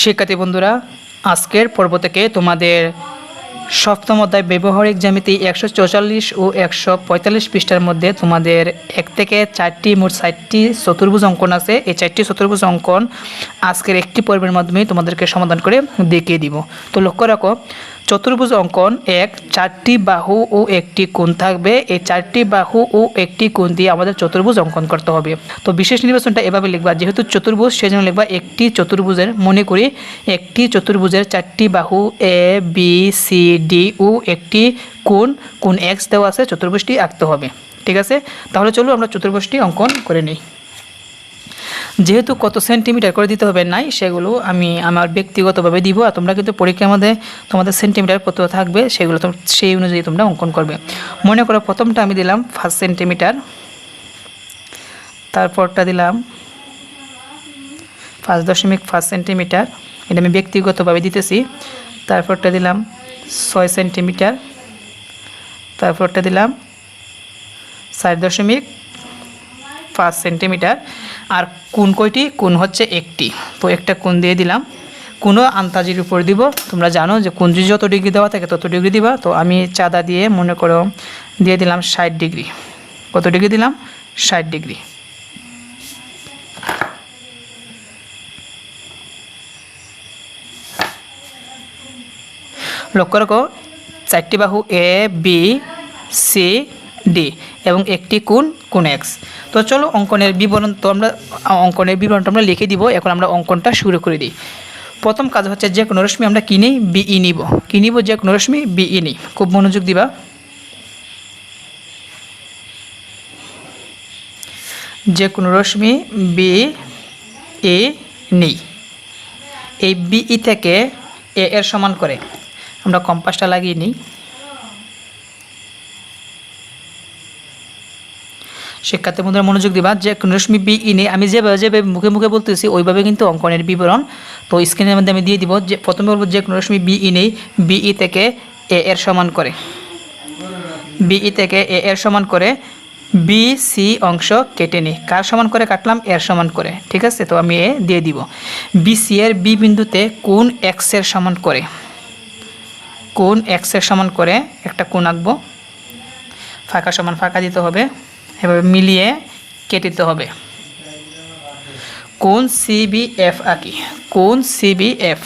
শিক্ষার্থী বন্ধুরা, আজকের পর্ব থেকে তোমাদের সপ্তম অধ্যায় ব্যবহারিক জ্যামিতি একশো চৌচল্লিশ ও একশো পঁয়তাল্লিশ পৃষ্ঠার মধ্যে তোমাদের এক থেকে চারটি, মোট চারটি চতুর্ভুজ অঙ্কন আছে। এই চারটি চতুর্ভুজ অঙ্কন আজকের একটি পর্বের মাধ্যমে তোমাদেরকে সমাধান করে দেখিয়ে দিব। তো লক্ষ্য রাখো চতুর্ভুজ অঙ্কন এক, চারটি বাহু ও একটি কোণ থাকবে। এই চারটি বাহু ও একটি কোণ দিয়ে আমাদের চতুর্ভুজ অঙ্কন করতে হবে। তো বিশেষ নির্বাচনটা এভাবে লিখবা। যেহেতু চতুর্ভুজ, সেজন্য লিখবা একটি চতুর্ভুজের, মনে করি একটি চতুর্ভুজের চারটি বাহু এ, বি, সি, ডি ও একটি কোণ কোণ এক্স দেওয়া আছে। চতুর্ভুজটি আঁকতে হবে। ঠিক আছে? তাহলে চলো আমরা চতুর্ভুজটি অঙ্কন করে নিই। যেহেতু কত সেন্টিমিটার করে দিতে হবে নাই, সেগুলো আমি আমার ব্যক্তিগতভাবে দিব আর তোমরা কিন্তু পরীক্ষার মধ্যে তোমাদের সেন্টিমিটার কত থাকবে সেগুলো সেই অনুযায়ী তোমরা অঙ্কন করবে। মনে করো প্রথমটা আমি দিলাম ফার্স্ট সেন্টিমিটার তারপরটা দিলাম পাঁচ দশমিক পাঁচ সেন্টিমিটার এটা আমি ব্যক্তিগতভাবে দিতেছি। তারপরটা দিলাম ছয় সেন্টিমিটার তারপরটা দিলাম চার দশমিক পাঁচ সেন্টিমিটার আর কোন কয়টি? কোন হচ্ছে একটি। তো একটা কোন দিয়ে দিলাম। কোনো আন্তাজির উপর দিব। তোমরা জানো যে কোন যত ডিগ্রি দেওয়া থাকে তত ডিগ্রি দিবা। তো আমি চাঁদা দিয়ে মনে করো দিয়ে দিলাম ষাট ডিগ্রি। কত ডিগ্রি দিলাম? ষাট ডিগ্রি। লক্ষ্য রাখো, চারটি বাহু এ বি সি ডি এবং একটি কোন কোন এক্স তো চলো অঙ্কনের বিবরণ তো আমরা অঙ্কনের বিবরণটা আমরা লিখে দিব। এখন আমরা অঙ্কনটা শুরু করে দিই। প্রথম কাজ হচ্ছে যে কোনো রশ্মি আমরা কিনি, বিই নিব। কি নিব যে কোনো রশ্মি, বিই নিই। খুব মনোযোগ দিবা। যে কোনো রশ্মি বি এ নেই। এই বিই থেকে এ এর সমান করে। আমরা কম্পাসটা লাগিয়ে নিই। শিক্ষার্থী বন্ধুরা মনোযোগ দিবা, যে কোনো রশ্মি বি ইনে আমি যেভাবে যেভাবে মুখে মুখে বলতেছি, ওইভাবে কিন্তু অঙ্কনের বিবরণ। তো স্ক্রিনের মধ্যে আমি দিয়ে দিব, যে প্রথমে বলব যে কোনো রশ্মি বি ইনেই বিই থেকে এ এর সমান করে। বি ই থেকে এ এর সমান করে বি সি অংশ কেটে নিই কার সমান করে কাটলাম? এর সমান করে, ঠিক আছে? তো আমি এ দিয়ে দিব। বি সি এর বি বিন্দুতে কোন এক্সের সমান করে? কোন এক্সের সমান করে? একটা কোণ আঁকবো। ফাঁকা সমান ফাঁকা দিতে হবে। এভাবে মিলিয়ে কেটে দিতে হবে। কোন সিবিএফ আঁকি কোন সিবিএফ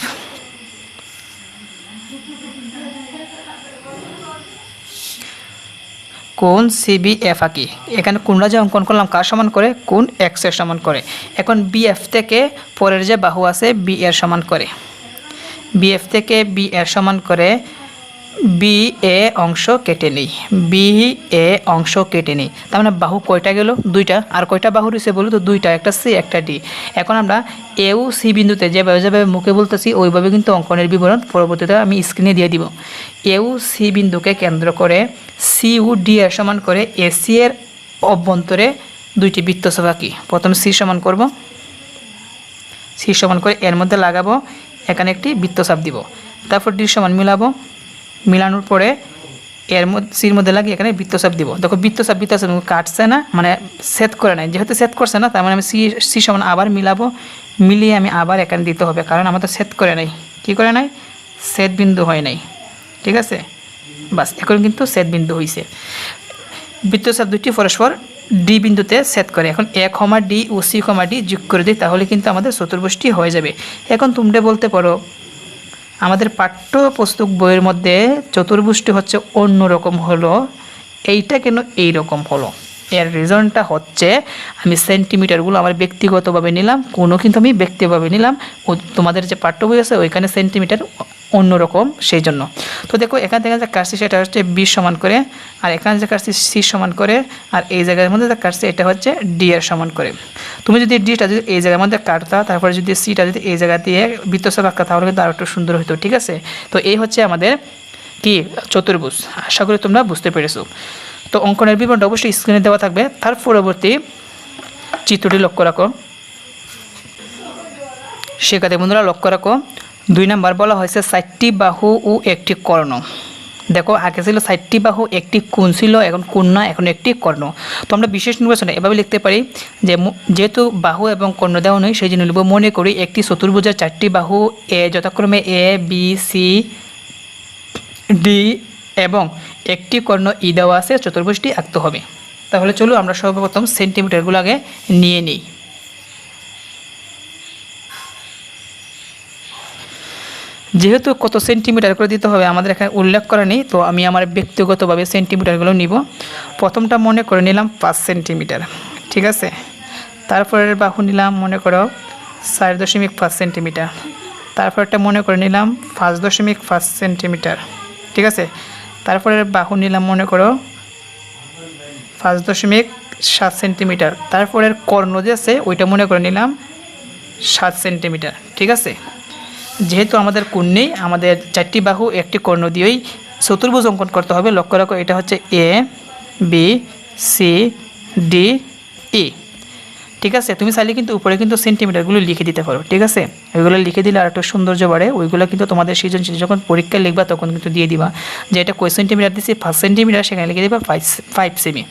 কোন সিবিএফ আঁকি এখানে কোনটা যে অঙ্কন করলাম, কার সমান করে? কোন এক্সের সমান করে? এখন বিএফ থেকে পরের যে বাহু আছে বি এর সমান করে। বিএফ থেকে বি এর সমান করে বি এ অংশ কেটে নিই। বি এ অংশ কেটে নিই। তার মানে বাহু কয়টা গেল? দুইটা। আর কয়টা বাহু রয়েছে বলো তো? দুইটা, একটা সি, একটা ডি। এখন আমরা এও সি বিন্দুতে যেভাবে যেভাবে মুখে বলতেছি, ওইভাবে কিন্তু অঙ্কনের বিবরণ পরবর্তীতে আমি স্ক্রিনে দিয়ে দিব। এও সি বিন্দুকে কেন্দ্র করে সি ও ডি এর সমান করে এসি এর অভ্যন্তরে দুইটি বৃত্তচাপ আঁকি প্রথমে সি সমান করব। সি সমান করে এর মধ্যে লাগাবো। এখানে একটি বৃত্তচাপ দিব। তারপর ডি সমান মিলাবো। মিলানোর পরে এর মধ্যে, সির মধ্যে লাগিয়ে এখানে বৃত্তচাপ দিব। দেখো, বৃত্তচাপ বৃত্তচাপ কাটছে না মানে সেট করে নাই। যেহেতু সেট করছে না, তার মানে আমি সি সি সমান আবার মিলাবো। মিলিয়ে আমি আবার এখানে দিতে হবে, কারণ আমাদের সেট করে নাই। কি করে নাই? সেট বিন্দু হয় নাই। ঠিক আছে? বাস, এখন কিন্তু সেট বিন্দু হয়েছে বৃত্তচাপ দুটি পরস্পর ডি বিন্দুতে সেট করে। এখন এ ক্ষমা ডি ও সি ক্ষমা ডি যোগ করে দিই, তাহলে কিন্তু আমাদের চতুর্ভুজটি হয়ে যাবে। এখন তোমরা বলতে পারো আমাদের পাঠ্যপুস্তক বইয়ের মধ্যে চতুর্ভুষ্টি হচ্ছে অন্য রকম হলো। এইটা কেন এই রকম হলো? এর রিজনটা হচ্ছে, আমি সেন্টিমিটারগুলো আমার ব্যক্তিগতভাবে নিলাম, কোনো কিন্তু আমি ব্যক্তিগতভাবে নিলাম। তোমাদের যে পাঠ্য বই আছে, ওইখানে সেন্টিমিটার অন্যরকম সেই জন্য। তো দেখো, এখান থেকে যা সেটা হচ্ছে বি সমান করে, আর এখানে যে কাটছি সি সমান করে, আর এই জায়গার মধ্যে যা এটা হচ্ছে ডি এর সমান করে। তুমি যদি ডিটা যদি এই জায়গার মধ্যে কাটতা, তারপরে যদি সিটা যদি এই জায়গা দিয়ে বৃত্তচাপ আঁকতা তাহলে কিন্তু আরও একটু সুন্দর হতো ঠিক আছে? তো এই হচ্ছে আমাদের কি? চতুর্ভুজ। আশা করি তোমরা বুঝতে পেরেছ। তো অঙ্কনের বিবরণটা অবশ্যই স্ক্রিনে দেওয়া থাকবে। তার পরবর্তী চিত্রটি লক্ষ্য রাখো। শিক্ষার্থী বন্ধুরা লক্ষ্য রাখো। দুই নাম্বার বলা হয়েছে চারটি বাহু ও একটি কর্ণ। দেখো, আগে ছিল ষাটটি বাহু, একটি কোণ ছিল, এখন কোণ না, এখন একটি কর্ণ। তো আমরা বিশেষ নির্বাচনে এভাবে লিখতে পারি যে যেহেতু বাহু এবং কর্ণ দেওয়া নয় সেই জন্য লিখব, মনে করি একটি চতুর্ভুজের চারটি বাহু, এ যথাক্রমে এ, বি, সি, ডি এবং একটি কর্ণ ই দেওয়া আছে, চতুর্ভুজটি আঁকতে হবে। তাহলে চলো আমরা সর্বপ্রথম সেন্টিমিটারগুলো আগে নিয়ে নিই। যেহেতু কত সেন্টিমিটার করে দিতে হবে, আমাদের এখানে উল্লেখ করা নেই, তো আমি আমার ব্যক্তিগতভাবে সেন্টিমিটারগুলো নিব। প্রথমটা মনে করে নিলাম পাঁচ সেন্টিমিটার, ঠিক আছে? তারপরের বাহু নিলাম মনে করো চার দশমিক পাঁচ সেন্টিমিটার তারপরটা মনে করে নিলাম পাঁচ দশমিক পাঁচ সেন্টিমিটার, ঠিক আছে? তারপরের বাহু নিলাম মনে করো পাঁচ দশমিক সাত সেন্টিমিটার, তারপরের কর্ণ যে আছে, ওইটা মনে করে নিলাম সাত সেন্টিমিটার, ঠিক আছে? যেহেতু আমাদের কোণ নেই আমাদের চারটি বাহু, একটি কর্ণ দিয়েই চতুর্ভুজ অঙ্কন করতে হবে। লক্ষ্য রাখো, এটা হচ্ছে A, B, C, D, E. ঠিক আছে? তুমি চাইলে কিন্তু উপরে কিন্তু সেন্টিমিটারগুলো লিখে দিতে পারো। ঠিক আছে? ওইগুলো লিখে দিলে আর একটা সৌন্দর্য বাড়ে। ওইগুলো কিন্তু তোমাদের সৃজনশীল, যখন পরীক্ষায় লিখবা তখন কিন্তু দিয়ে দিবা। যে এটা কয় সেন্টিমিটার দিচ্ছি পাঁচ সেন্টিমিটার, সেখানে লিখে দিবা ফাইভ ফাইভ সেমি।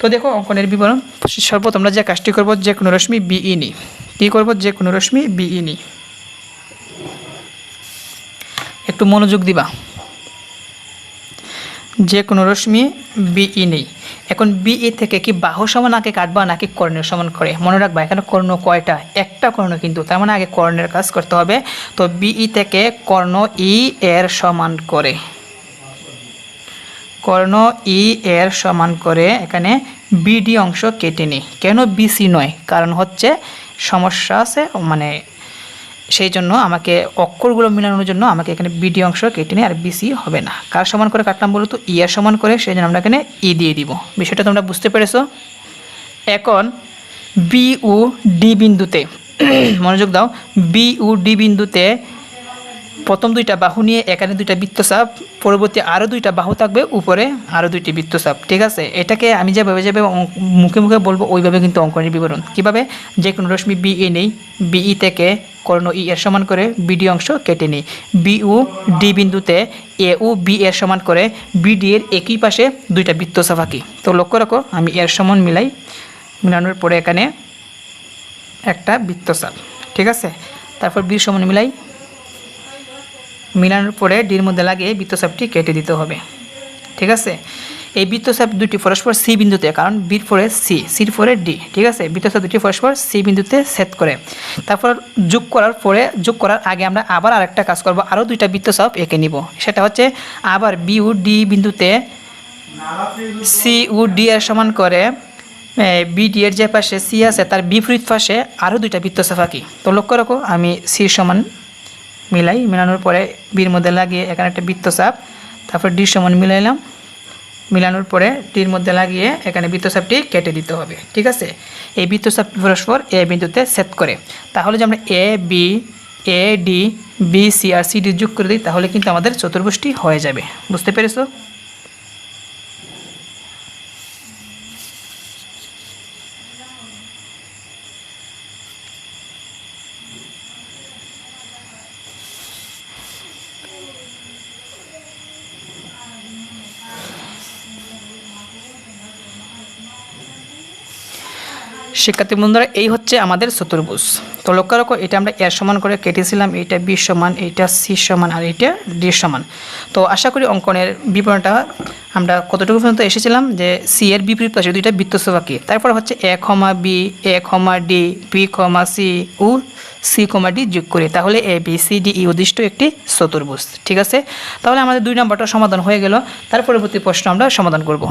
তো দেখো, অঙ্কনের বিবরণ। সর্বত আমরা যে কাজটি করব, যে কোনো রশ্মি বিই নিই কী করব? যে কোনো রশ্মি বিই নিই একটু মনোযোগ দিবা। যে কোনো রশ্মি বিই নেই। এখন বিই থেকে কি বাহু সমান আগে কাটবা নাকি কর্ণের সমান করে? মনে রাখবা, এখানে কর্ণ কয়টা? একটা কর্ণ কিন্তু, তার মানে আগে কর্ণের কাজ করতে হবে। তো বিই থেকে কর্ণ ই এর সমান করে। কর্ণ ই এর সমান করে এখানে বিডি অংশ কেটে নিই। কেন বিসি নয়? কারণ হচ্ছে সমস্যা আছে মানে সেই জন্য আমাকে অক্ষরগুলো মিলানোর জন্য আমাকে এখানে বিডি অংশ কেটে নিয়ে আর বিসি হবে না। কার সমান করে কাটলাম বলতো? ই আর সমান করে, সেই জন্য আমরা এখানে ই দিয়ে দিব। বিষয়টা তোমরা বুঝতে পেরেছ? এখন বি ডি বিন্দুতে, মনোযোগ দাও। বি ডি বিন্দুতে প্রথম দুইটা বাহু নিয়ে এখানে দুইটা বৃত্তচাপ, পরবর্তী আরও দুইটা বাহু থাকবে উপরে আরও দুইটি বৃত্তচাপ। ঠিক আছে? এটাকে আমি যেভাবে যেভাবে মুখে মুখে বলব, ওইভাবে কিন্তু অঙ্কনের বিবরণ। কীভাবে? যে কোনো রশ্মি বি এ নেই। বিই থেকে কর্ণ ই এর সমান করে বিডি অংশ কেটে নিই। বি ও ডি বিন্দুতে এ ও বি এর সমান করে বিডি এর একই পাশে দুইটা বৃত্তচাপ আঁকি। তো লক্ষ্য রাখো, আমি এর সমান মিলাই মিলানোর পরে এখানে একটা বৃত্তচাপ। ঠিক আছে? তারপর বি সমান মিলাই মিলানোর পরে ডির মধ্যে লাগিয়ে বৃত্তচাপটি কেটে দিতে হবে। ঠিক আছে? এই বৃত্তচাপ দুটি পরস্পর সি বিন্দুতে, কারণ বির পরে সি, সির পরে ডি। ঠিক আছে? বৃত্তচাপ দুটি পরস্পর সি বিন্দুতে সেট করে। তারপর যোগ করার পরে, যোগ করার আগে আমরা আবার আরেকটা কাজ করব। আরও দুইটা বৃত্তচাপ এঁকে নিব। সেটা হচ্ছে আবার বি ও ডি বিন্দুতে সি ও ডি এর সমান করে বি ডি এর যে পাশে সি আছে, তার বিপরীত পাশে আরও দুইটা বৃত্তচাপ আঁকি। তো লক্ষ্য রাখো, আমি সি সমান মিলাই, মেলানোর পরে বীর মধ্যে লাগিয়ে এখানে একটা বৃত্তচাপ, তারপর ডি সমান মিলাইলাম। মিলানোর পরে ডির মধ্যে লাগিয়ে এখানে বৃত্তচাপটি কেটে দিতে হবে, ঠিক আছে? এই বৃত্তচাপ পরস্পর এ বিন্দুতে সেট করে। তাহলে যে আমরা A, B, A, D, B, C R C D যোগ করে দিই, তাহলে কিন্তু আমাদের চতুর্ভুষ্টি হয়ে যাবে। বুঝতে পেরেছ? শিক্ষার্থী বন্ধুরা, এই হচ্ছে আমাদের চতুর্ভুজ। তো লক্ষ্য রাখো, এটা আমরা এর সমান করে কেটেছিলাম, এইটা বি সমান, এইটা সি সমান, আর এইটা ডি সমান। তো আশা করি অঙ্কনের বিবরণটা আমরা কতটুকু পর্যন্ত এসেছিলাম, যে সি এর বিপরীত পাশে দুইটা বৃত্তসভাকি তারপর হচ্ছে এ comma B A comma D B comma C O C comma D যোগ করি। তাহলে A, B, C, D, E উদ্দিষ্ট একটি চতুর্ভুজ, ঠিক আছে? তাহলে আমাদের দুই নম্বরটা সমাধান হয়ে গেল। তার পরবর্তী প্রশ্ন আমরা সমাধান করব।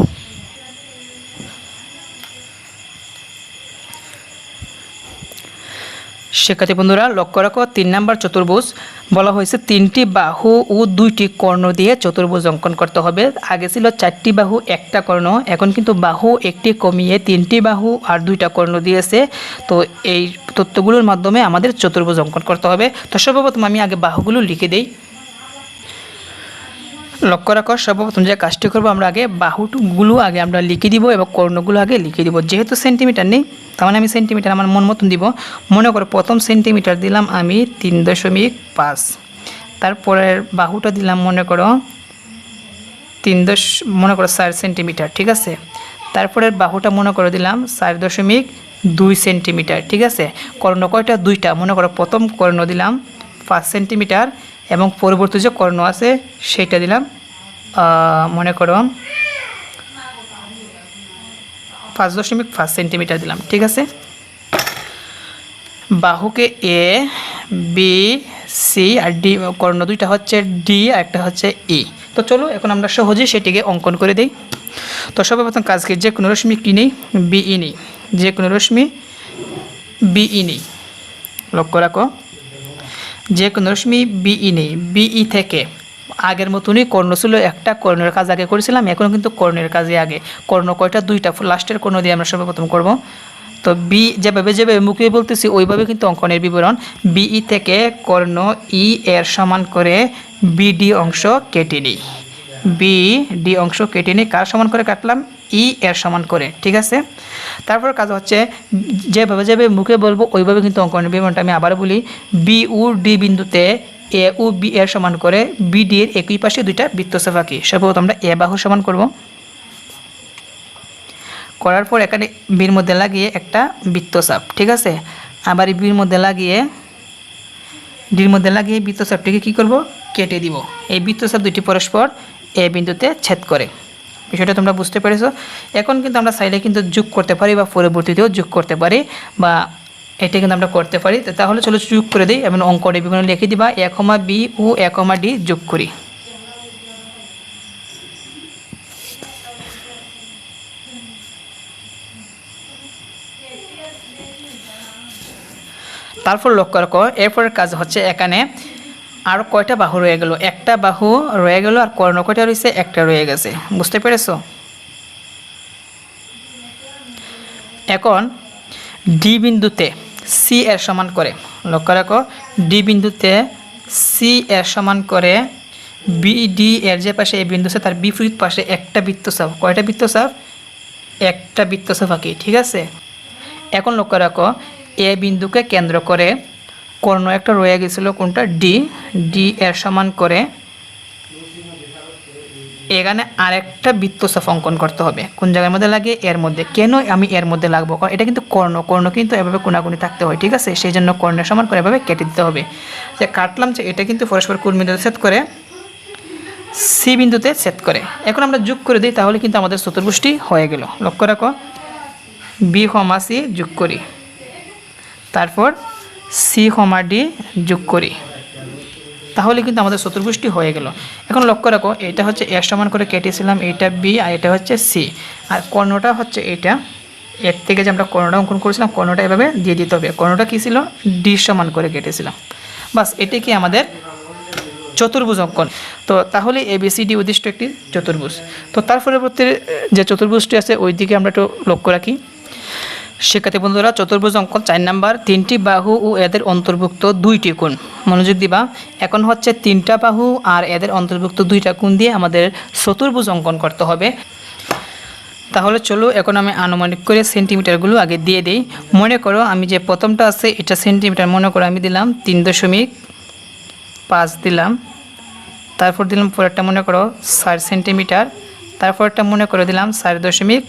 শিক্ষার্থী বন্ধুরা, লক্ষ্য রাখো, তিন নাম্বার চতুর্ভুজ। বলা হয়েছে তিনটি বাহু ও দুইটি কর্ণ দিয়ে চতুর্ভুজ অঙ্কন করতে হবে। আগে ছিল চারটি বাহু, একটা কর্ণ। এখন কিন্তু বাহু একটি কমিয়ে তিনটি বাহু আর দুইটা কর্ণ দিয়েছে। তো এই তথ্যগুলোর মাধ্যমে আমাদের চতুর্ভুজ অঙ্কন করতে হবে। তো সর্বপ্রথম আমি আগে বাহুগুলো লিখে দিই। লক্ষ্য রাখো, সর্বপ্রথম যে কাজটি করব আমরা আগে বাহুগুলো আগে আমরা লিখে দিব এবং কর্ণগুলো আগে লিখে দিব। যেহেতু সেন্টিমিটার নেই, তার মানে আমি সেন্টিমিটার আমার মন মতন দিব। মনে করো প্রথম সেন্টিমিটার দিলাম আমি তিন দশমিক পাঁচ। তারপরের বাহুটা দিলাম মনে করো তিন দশ, মনে করো চার সেন্টিমিটার, ঠিক আছে? তারপরের বাহুটা মনে করে দিলাম চার দশমিক দুই সেন্টিমিটার, ঠিক আছে? কর্ণ কয়টা? দুইটা। মনে করো প্রথম কর্ণ দিলাম পাঁচ সেন্টিমিটার এবং পরবর্তী যে কর্ণ আছে সেইটা দিলাম। মনে করো পাঁচ দশমিক পাঁচ সেন্টিমিটার দিলাম, ঠিক আছে? বাহুকে এ, বি, সি আর ডি, কর্ণ দুইটা হচ্ছে ডি আর একটা হচ্ছে ই। তো চলো, এখন আমরা সহজেই সেটিকে অঙ্কন করে দিই। তো সর্বপ্রথম কাজকে যে কোনো রশ্মি কী নিই? বিই নিই। যে কোনো রশ্মি বিই নিই। লক্ষ্য রাখো। যে কোনো রশ্মি বিই নেই, বিই থেকে। আগের মতনই কর্ণ ছিল একটা, কর্ণের কাজ আগে করেছিলাম, এখন কিন্তু কর্ণের কাজে আগে। কর্ণ কয়টা? দুইটা, লাস্টের কর্ণ দিয়ে আমরা সর্বপ্রথম করব। তো বি, যেভাবে যেভাবে মুখে বলতেছি, ওইভাবে কিন্তু অঙ্কনের বিবরণ। বিই থেকে কর্ণ ই এর সমান করে বিডি অংশ কেটে নিই। বি ডি অংশ কেটে নিয়ে কার সমান করে কাটলাম? ই এর সমান করে, ঠিক আছে? তারপর কাজ হচ্ছে যেভাবে যেভাবে মুখে বলব, ওইভাবে কিন্তু অঙ্কনের বিবরণটা আমি আবার বলি। বি উ ডি বিন্দুতে এ উ বি এর সমান করে বি ডি এর একই পাশে দুইটা বৃত্তচাপ আঁকি সর্বপ্রথম আমরা এ বাহু সমান করব। করার পর এখানে বির মধ্যে লাগিয়ে একটা বৃত্তচাপ, ঠিক আছে? আবার বির মধ্যে লাগিয়ে, ডির মধ্যে লাগিয়ে বৃত্তচাপটিকে কী করব? কেটে দিব। এই বৃত্তচাপ দুটি পরস্পর এ বিন্দুতে ছেদ করে। বিষয়টা তোমরা বুঝতে পেরেছ। এখন কিন্তু আমরা চাইলে কিন্তু যোগ করতে পারি বা পরবর্তীতেও যোগ করতে পারি বা এটা কিন্তু আমরা করতে পারি। তাহলে চলো যোগ করে দিই এবং অঙ্কটা বিভিন্ন লিখে দিবা। এক কমা বি ও এক কমা ডি যোগ করি। তারপর লক্ষ্য রাখো, এরপরের কাজ হচ্ছে এখানে আর কয়টা বাহু রয়ে গেল? একটা বাহু রয়ে গেল আর কর্ণ কয়টা রয়েছে? একটা রয়ে গেছে। বুঝতে পেরেছ? এখন ডি বিন্দুতে সি এর সমান করে, লক্ষ্য রাখো ডি বিন্দুতে সি এর সমান করে বি ডি এর যে পাশে এই বিন্দু আছে, তার বিপরীত পাশে একটা বৃত্তচাপ। কয়টা বৃত্তচাপ? একটা বৃত্ত বৃত্তচাপ আঁকি, ঠিক আছে? এখন লক্ষ্য রাখো, এ বিন্দুকে কেন্দ্র করে কর্ণ একটা রয়ে গেছিল কোনটা? ডি ডি এর সমান করে এখানে আরেকটা বৃত্তচাপ অঙ্কন করতে হবে। কোন জায়গার মধ্যে লাগে? এর মধ্যে। কেন আমি এর মধ্যে লাগবো? কারণ এটা কিন্তু কর্ণ। কর্ণ কিন্তু এভাবে কোনাকুনি থাকতে হয়, ঠিক আছে? সেই জন্য কর্ণের সমান করে এভাবে কেটে দিতে হবে। যে কাটলাম যে এটা কিন্তু পরস্পর কোন বিন্দুতে সেট করে সি বিন্দুতে সেট করে। এখন আমরা যোগ করে দিই, তাহলে কিন্তু আমাদের চতুর্ভুষ্টি হয়ে গেল। লক্ষ্য রাখো। বি কমা সি যোগ করি। তারপর সি কমা ডি যোগ করি। তাহলে কিন্তু আমাদের চতুর্ভুষ্টি হয়ে গেল। এখন লক্ষ্য রাখো, এটা হচ্ছে এর সমান করে কেটেছিলাম এটা বি আর এটা হচ্ছে সি। আর কর্ণটা হচ্ছে এটা এর থেকে যে আমরা কর্ণটা অঙ্কন করেছিলাম, কর্ণটা এভাবে দিয়ে দিতে হবে। কর্ণটা কী ছিল? ডি সমান করে কেটেছিলাম। বাস এটাই কি আমাদের চতুর্ভুজ অঙ্কন। তো তাহলে এ এবিসিডি উদ্দিষ্ট একটি চতুর্ভুজ। তো তার পরবর্তী যে চতুর্ভুজটি আছে ওই দিকে আমরা একটু লক্ষ্য রাখি। শিক্ষার্থী বন্ধুরা, চতুর্ভুজ অঙ্কন চার নাম্বার, তিনটি বাহু ও এদের অন্তর্ভুক্ত দুইটি কোণ। মনোযোগ দিবা, এখন হচ্ছে তিনটা বাহু আর এদের অন্তর্ভুক্ত দুইটা কোণ দিয়ে আমাদের চতুর্ভুজ অঙ্কন করতে হবে। তাহলে চলো, এখন আমি আনুমানিক করে সেন্টিমিটারগুলো আগে দিয়ে দিই। মনে করো আমি যে প্রথমটা আছে, এটা সেন্টিমিটার মনে করো আমি দিলাম তিন দশমিক পাঁচ দিলাম। তারপর দিলাম পরেরটা মনে করো চার সেন্টিমিটার। তারপরটা মনে করে দিলাম চার দশমিক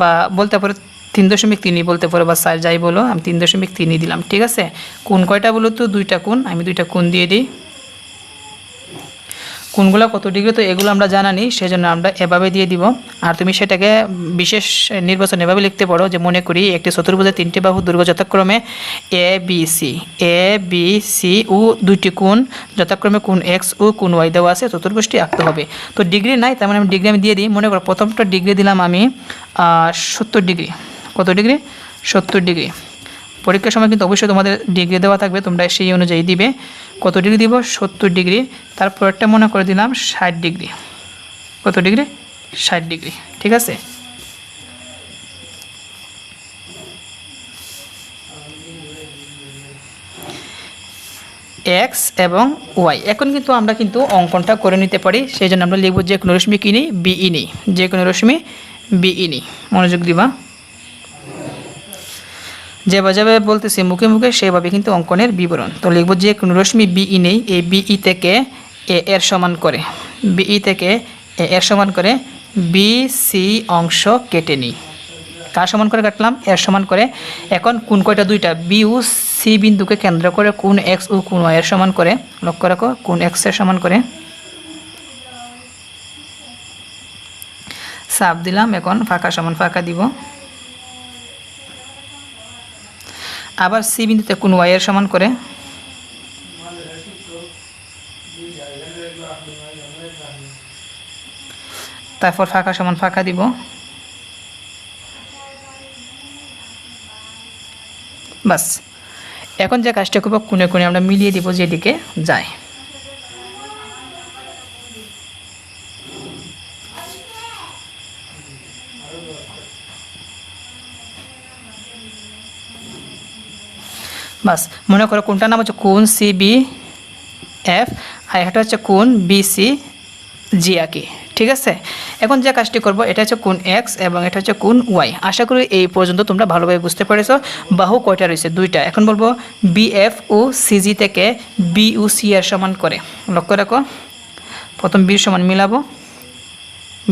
বা বলতে পারো তিন দশমিক তিনই বলতে পারো বা চার যাই বলো, আমি তিন দশমিক তিনই দিলাম, ঠিক আছে? কোন কয়টা বলো তো? দুইটা কোণ, আমি দুইটা কোন দিয়ে দিই। কোনগুলো কত ডিগ্রি তো এগুলো আমরা জানা নেই, সেজন্য আমরা এভাবে দিয়ে দিব। আর তুমি সেটাকে বিশেষ নির্বাচন এভাবে লিখতে পারো যে মনে করি একটি চতুর্ভুজের তিনটি বাহু দুর্গ যথাক্রমে A B C A B C ও দুইটি কোণ, যথাক্রমে কোন এক্স ও কোন ওয়াই দেওয়া আছে, চতুর্ভুজটি আঁকতে হবে। তো ডিগ্রি নাই, তার মানে আমি ডিগ্রি আমি দিয়ে দিই। মনে করো প্রথমটা ডিগ্রি দিলাম আমি সত্তর ডিগ্রি। কত ডিগ্রি? সত্তর ডিগ্রি। পরীক্ষার সময় কিন্তু অবশ্যই তোমাদের ডিগ্রি দেওয়া থাকবে, তোমরা সেই অনুযায়ী দিবে। কত ডিগ্রি দিব? সত্তর ডিগ্রি। তারপরটা মনে করে দিলাম, ষাট ডিগ্রি। কত ডিগ্রি? ষাট ডিগ্রি। ঠিক আছে? এক্স এবং ওয়াই এখন কিন্তু আমরা কিন্তু অঙ্কনটা করে নিতে পারি। সেই জন্য আমরা লিখব যে কোনো রশ্মি কিনি বিই নিই। যে কোনো রশ্মি বিই নিই। মনোযোগ দিবা। যেভাবে বলতেছি, মুখে মুখে সেভাবে কিন্তু অঙ্কনের বিবরণ। তো লিখব যে কোনো রশ্মি বিই নেই এই বিই থেকে এ এর সমান করে। বিই থেকে এ এর সমান করে বি সি অংশ কেটে নিই। কার সমান করে কাটলাম? এর সমান করে। এখন কোন কয়টা? দুইটা। বি ও সি বিন্দুকে কেন্দ্র করে কোন এক্স ও কোন এর সমান করে। লক্ষ্য রাখো, কোন এক্সের সমান করে। সাপ দিলাম, এখন ফাঁকা সমান ফাঁকা দিব। আবার সি বিন্দুতে কোন ওয়াই এর সমান করে? তারপর ফাঁকা সমান ফাঁকা দিব। বাস। এখন যে কাজটা করব, কোণে কোণে আমরা মিলিয়ে দিব যেদিকে যায়। বাস, মনে করো কোনটা নাম হচ্ছে কোন সি বি এফ, আর একটা হচ্ছে কোন বি সি জি আঁকি ঠিক আছে? এখন যে কাজটি করব, এটা হচ্ছে কোন এক্স এবং এটা হচ্ছে কোন ওয়াই। আশা করি এই পর্যন্ত তোমরা ভালোভাবে বুঝতে পেরেছ। বাহু কয়টা রয়েছে? দুইটা। এখন বলব বি এফ ও সিজি থেকে বি ও সি এর সমান করে। লক্ষ্য রাখো। প্রথম বির সমান মিলাবো।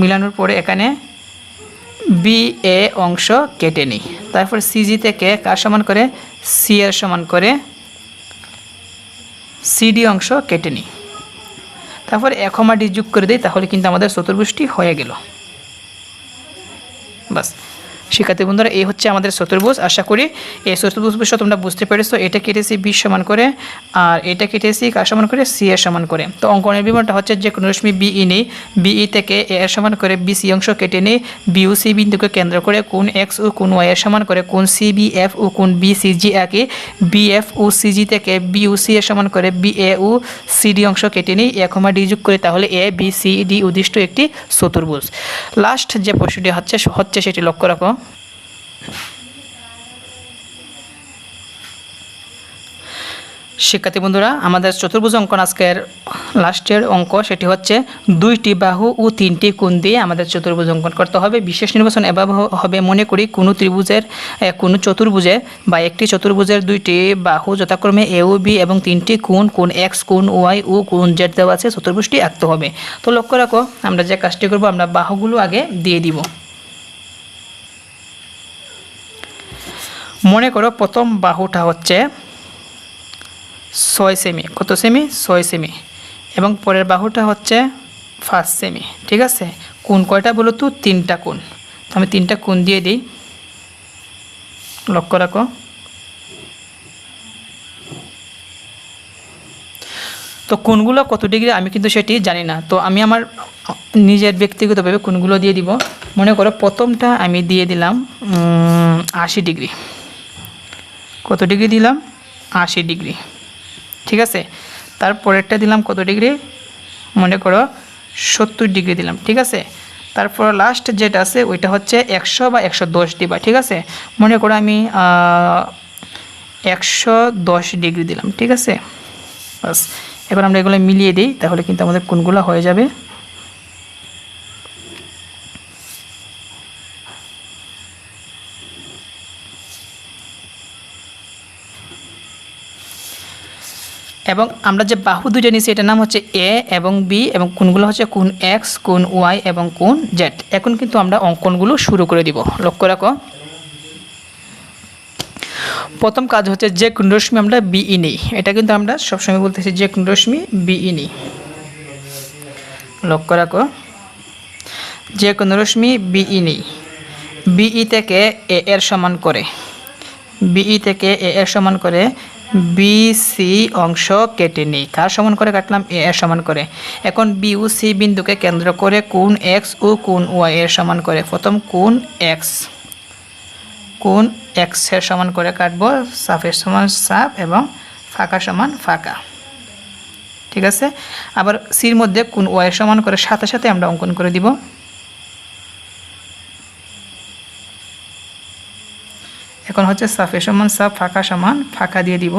মিলানোর পরে এখানে বি এ অংশ কেটে নিই। তারপর সিজি থেকে কার সমান করে? সি এর সমান করে সিডি অংশ কেটে নিই। তারপর এক ডি যোগ করে দিই, তাহলে কিন্তু আমাদের চতুর্ভুষ্টি হয়ে গেল। বাস। শিক্ষার্থী বন্ধুরা, এই হচ্ছে আমাদের চতুর্ভুজ আশা করি এই চতুর্ভুজ বিষয় তোমরা বুঝতে পেরেছ। এটা কেটেছি বিশ সমান করে, আর এটা কেটেছি কার সমান করে? সি এর সমান করে। তো অঙ্কনের বিবরণটা হচ্ছে যে কোনো রশ্মি বিই নেই। বিই থেকে এ এর সমান করে, বি সি অংশ কেটে নেই। বিউ সি বিন্দুকে কেন্দ্র করে কোন এক্স ও কোন ওয়াই এর সমান করে? কোন সি, বি, এফ ও কোন বি, সি, জি একে B, F O C, G থেকে বি ও সি এর সমান করে, B, A O C, D অংশ কেটে নিই। এক কমা ডি যোগ করে তাহলে এ, বি, সি, ডি উদ্দিষ্ট একটি চতুর্ভুজ। লাস্ট যে প্রশ্নটি হচ্ছে হচ্ছে সেটি লক্ষ্য রাখো। শিক্ষার্থী বন্ধুরা, আমাদের চতুর্ভুজ অঙ্কন আজকের লাস্টের অঙ্ক, সেটি হচ্ছে দুইটি বাহু ও তিনটি কোণ দিয়ে আমাদের চতুর্ভুজ অঙ্কন করতে হবে। বিশেষ নির্বাচন এভাবে হবে, মনে করি কোনো ত্রিভুজের কোনো চতুর্ভুজের বা একটি চতুর্ভুজের দুইটি বাহু যথাক্রমে এ ও বি এবং তিনটি কোণ কোণ এক্স কোণ ওয়াই ও কোণ জেড দেওয়া আছে, চতুর্ভুজটি আঁকতে হবে। তো লক্ষ্য রাখো, আমরা যে কাজটি করব, আমরা বাহুগুলো আগে দিয়ে দিব। মনে করো প্রথম বাহুটা হচ্ছে ছয় সেমি কত সেমি ছয় সেমি এবং পরের বাহুটা হচ্ছে ফার্স্ট সেমি ঠিক আছে? কোন কয়টা বলো তো? তিনটা কোন তো আমি তিনটা কোন দিয়ে দিই। লক্ষ্য রাখো। তো কোনগুলো কত ডিগ্রি আমি কিন্তু সেটি জানি না। তো আমি আমার নিজের ব্যক্তিগতভাবে কোনগুলো দিয়ে দিব। মনে করো প্রথমটা আমি দিয়ে দিলাম আশি ডিগ্রি। কত ডিগ্রি দিলাম? আশি ডিগ্রি। ঠিক আছে? তারপরেরটা দিলাম কত ডিগ্রি? মনে করো সত্তর ডিগ্রি দিলাম, ঠিক আছে? তারপর লাস্ট যেটা আছে, ওইটা হচ্ছে একশো বা একশো দশ দিবা, ঠিক আছে? মনে করো আমি একশো দশ ডিগ্রি দিলাম, ঠিক আছে? বাস এবার আমরা এগুলো মিলিয়ে দিই, তাহলে কিন্তু আমাদের কোনগুলো হয়ে যাবে? এবং আমরা যে বাহু দুইটা নিয়েছি, এটার নাম হচ্ছে এ এবং বি এবং কোনগুলো হচ্ছে কোন এক্স, কোন ওয়াই এবং কোন জেড। এখন কিন্তু আমরা অঙ্কনগুলো শুরু করে দিব। লক্ষ্য রাখো। প্রথম কাজ হচ্ছে যে কোন রশ্মি আমরা বিই নিই। এটা কিন্তু আমরা সবসময় বলতেছি যে কোন রশ্মি বিই নিই। লক্ষ্য রাখো। যে কোনো রশ্মি বিই নেই। বিই থেকে এ এর সমান করে। বিই থেকে এ এর সমান করে বি সি অংশ কেটে নিই। কার সমান করে কাটলাম? এ এর সমান করে। এখন বি ও সি বিন্দুকে কেন্দ্র করে কোন এক্স ও কোন ওয়াই এর সমান করে? প্রথম কোন এক্স কোন এক্সের সমান করে কাটবো? সাফের সমান সাফ এবং ফাঁকা সমান ফাঁকা। ঠিক আছে? আবার সির মধ্যে কোন ওয়াই সমান করে? সাথে সাথে আমরা অঙ্কন করে দিব। এখন হচ্ছে সাফের সমান সাফ, ফাঁকা সমান, ফাঁকা দিয়ে দিব।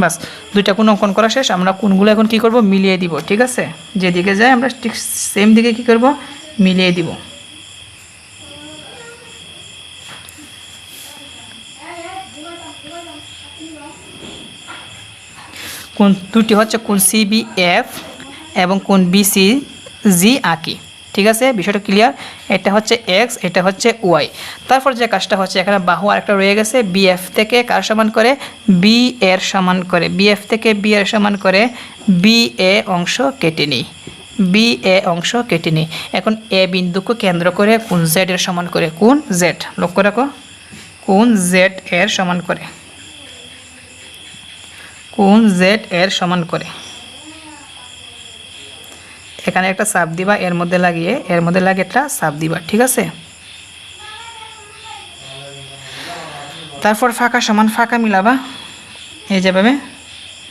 বাস, দুইটা কোন অঙ্কন করা শেষ, আমরা কোনগুলো এখন কি করব? মিলিয়ে দিব, ঠিক আছে? যেদিকে যায় আমরা ঠিক সেম দিকে কি করব? মিলিয়ে দিব। কোন দুটি হচ্ছে কোন সিবি এফ এবং কোন বিসি জি আঁকি। ঠিক আছে? বিষয়টা ক্লিয়ার এটা হচ্ছে এক্স এটা হচ্ছে ওয়াই তারপর যে কাজটা হচ্ছে, এখানে বাহু আরেকটা রয়ে গেছে বিএফ থেকে কার সমান করে? বি এর সমান করে। বিএফ থেকে বি এর সমান করে বি এ অংশ কেটে নিই। বি এ অংশ কেটে নিই। এখন এ বিন্দুকে কেন্দ্র করে কোন জেড এর সমান করে? কোন জেড লক্ষ্য রাখো। কোন জেড এর সমান করে? কোন জেড এর সমান করে? এখানে একটা সাপ দিবা, এর মধ্যে লাগিয়ে, এর মধ্যে লাগিয়ে একটা সাপ দিবা, ঠিক আছে? তারপর ফাঁকা সমান ফাঁকা মিলাবা। এই যেভাবে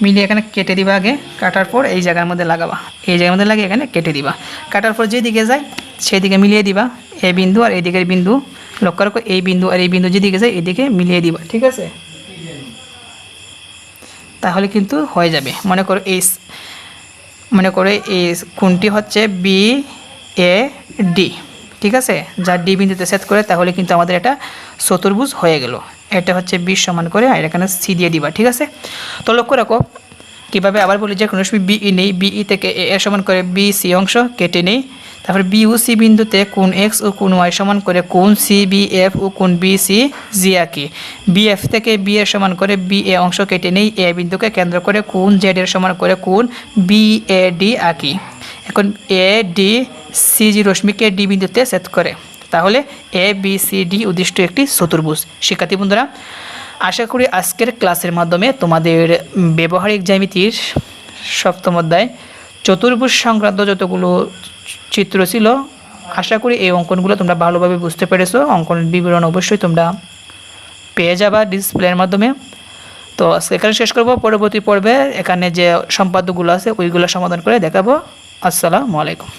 মিলিয়ে এখানে কেটে দিবা আগে, কাটার পর এই জায়গার মধ্যে লাগাবা। এই জায়গার মধ্যে লাগিয়ে এখানে কেটে দিবা। কাটার পর যেদিকে যায় সেই দিকে মিলিয়ে দিবা। এই বিন্দু আর এই দিকের বিন্দু, লক্ষ্য রাখো, এই বিন্দু আর এই বিন্দু যেদিকে যায়, এদিকে মিলিয়ে দিবা, ঠিক আছে? তাহলে কিন্তু হয়ে যাবে। মনে করো এই মনে করে এই খুনটি হচ্ছে বি এ ডি ঠিক আছে? যা ডি বিন্দুতে সেট করে, তাহলে কিন্তু আমাদের এটা চতুর্ভুজ হয়ে গেল। এটা হচ্ছে বিশ সমান করে, আর এখানে সি দিয়ে দিবা, ঠিক আছে? তো লক্ষ্য রাখো, কীভাবে আবার বলি যে কোনো সময় বিই নেই বিই থেকে এ সমান করে বি সি অংশ কেটে নেই। তারপর বি ও সি বিন্দুতে কোন এক্স ও কোন ওয়াই সমান করে কোন সি, বি, এফ ও কোন বি, সি, জি আঁকি বি, এফ থেকে বি এর সমান করে বি এ অংশ কেটে নেই, এ বিন্দুকে কেন্দ্র করে কোন জেড এর সমান করে কোন বি, এ, ডি আঁকি এখন এ, ডি, সি জি রশ্মিকে ডি বিন্দুতে সেট করে। তাহলে এ, বি, সি, ডি উদ্দিষ্ট একটি চতুর্ভুজ। শিক্ষার্থী বন্ধুরা, আশা করি আজকের ক্লাসের মাধ্যমে তোমাদের ব্যবহারিক জ্যামিতির সপ্তম অধ্যায়, চতুর্ভুজ সংক্রান্ত যতগুলো চিত্র ছিল। আশা করি এই অঙ্কনগুলো তোমরা ভালোভাবে বুঝতে পেরেছ। অঙ্কনের বিবরণ অবশ্যই তোমরা পেয়ে যাবা ডিসপ্লের মাধ্যমে। তো আজকে এখানে শেষ করব। পরবর্তী পর্বে এখানে যে সম্পাদকগুলো আছে, ওইগুলো সমাধান করে দেখাবো। আসসালামু আলাইকুম।